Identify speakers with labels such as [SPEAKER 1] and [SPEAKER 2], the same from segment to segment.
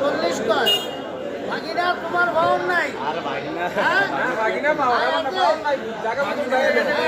[SPEAKER 1] চল্লিশ কয় ভাগিনা তোমার ভাবন নাই হ্যাঁ?
[SPEAKER 2] বাকিনা পাওয়া পাওয়া নাই জায়গা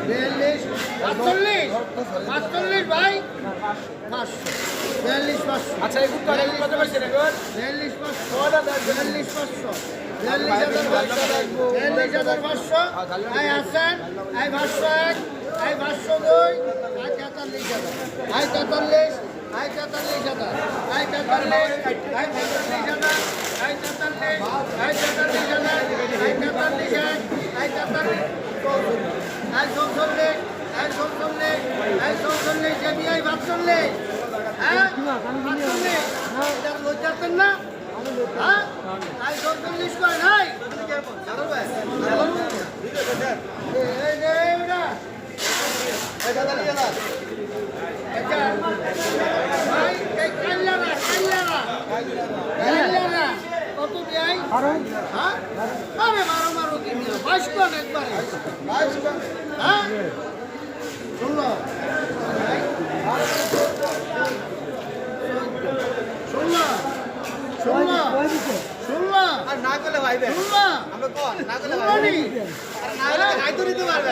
[SPEAKER 1] বিয়াল্লিশ পাঁচচল্লিশ পাঁচচল্লিশ ভাই। পাঁচশো বিয়াল্লিশ পাঁচশো
[SPEAKER 2] আচ্ছা
[SPEAKER 1] বিয়াল্লিশ পাঁচশো বিয়াল্লিশ পাঁচশো বিয়াল্লিশ পাঁচশো বিয়াল্লিশ হাজার পাঁচশো আই আছেন আই পাঁচশো এক আই পাঁচশো দুই আই তেতাল্লিশ হাজার। আই তেতাল্লিশ আই তেতাল্লিশ হাজার। আই তেতাল্লিশ আই তেতাল্লিশ হাজার। আই তেতাল্লিশ আই তেতাল্লিশ হাজার। আই তেতাল্লিশ এক আই তেতাল্লিশ আই চৌচল্লিশ আই একদম আই চৌচল্লিশ এমনি আই বাচ্চল্লিশ হ্যাঁ? বাচ্চল্লিশ এটা লজ্জাতেন না হ্যাঁ? চৌচল্লিশ কয় নাই এই নে, এই না। এটা, ভাই, এই কাল্লারা, কাল্লারা, কাল্লারা, কত দেয়? হ্যাঁ? আরে মারো বাইশ একবারে। হ্যাঁ? ষোলো। ষোলো। ষোলো। ষোলো।
[SPEAKER 2] আর না করলে ভাইবে
[SPEAKER 1] ষোলো।
[SPEAKER 2] আমরা কোন না করলে
[SPEAKER 1] ষোলো আর
[SPEAKER 2] না করলে তো দিতে পারবে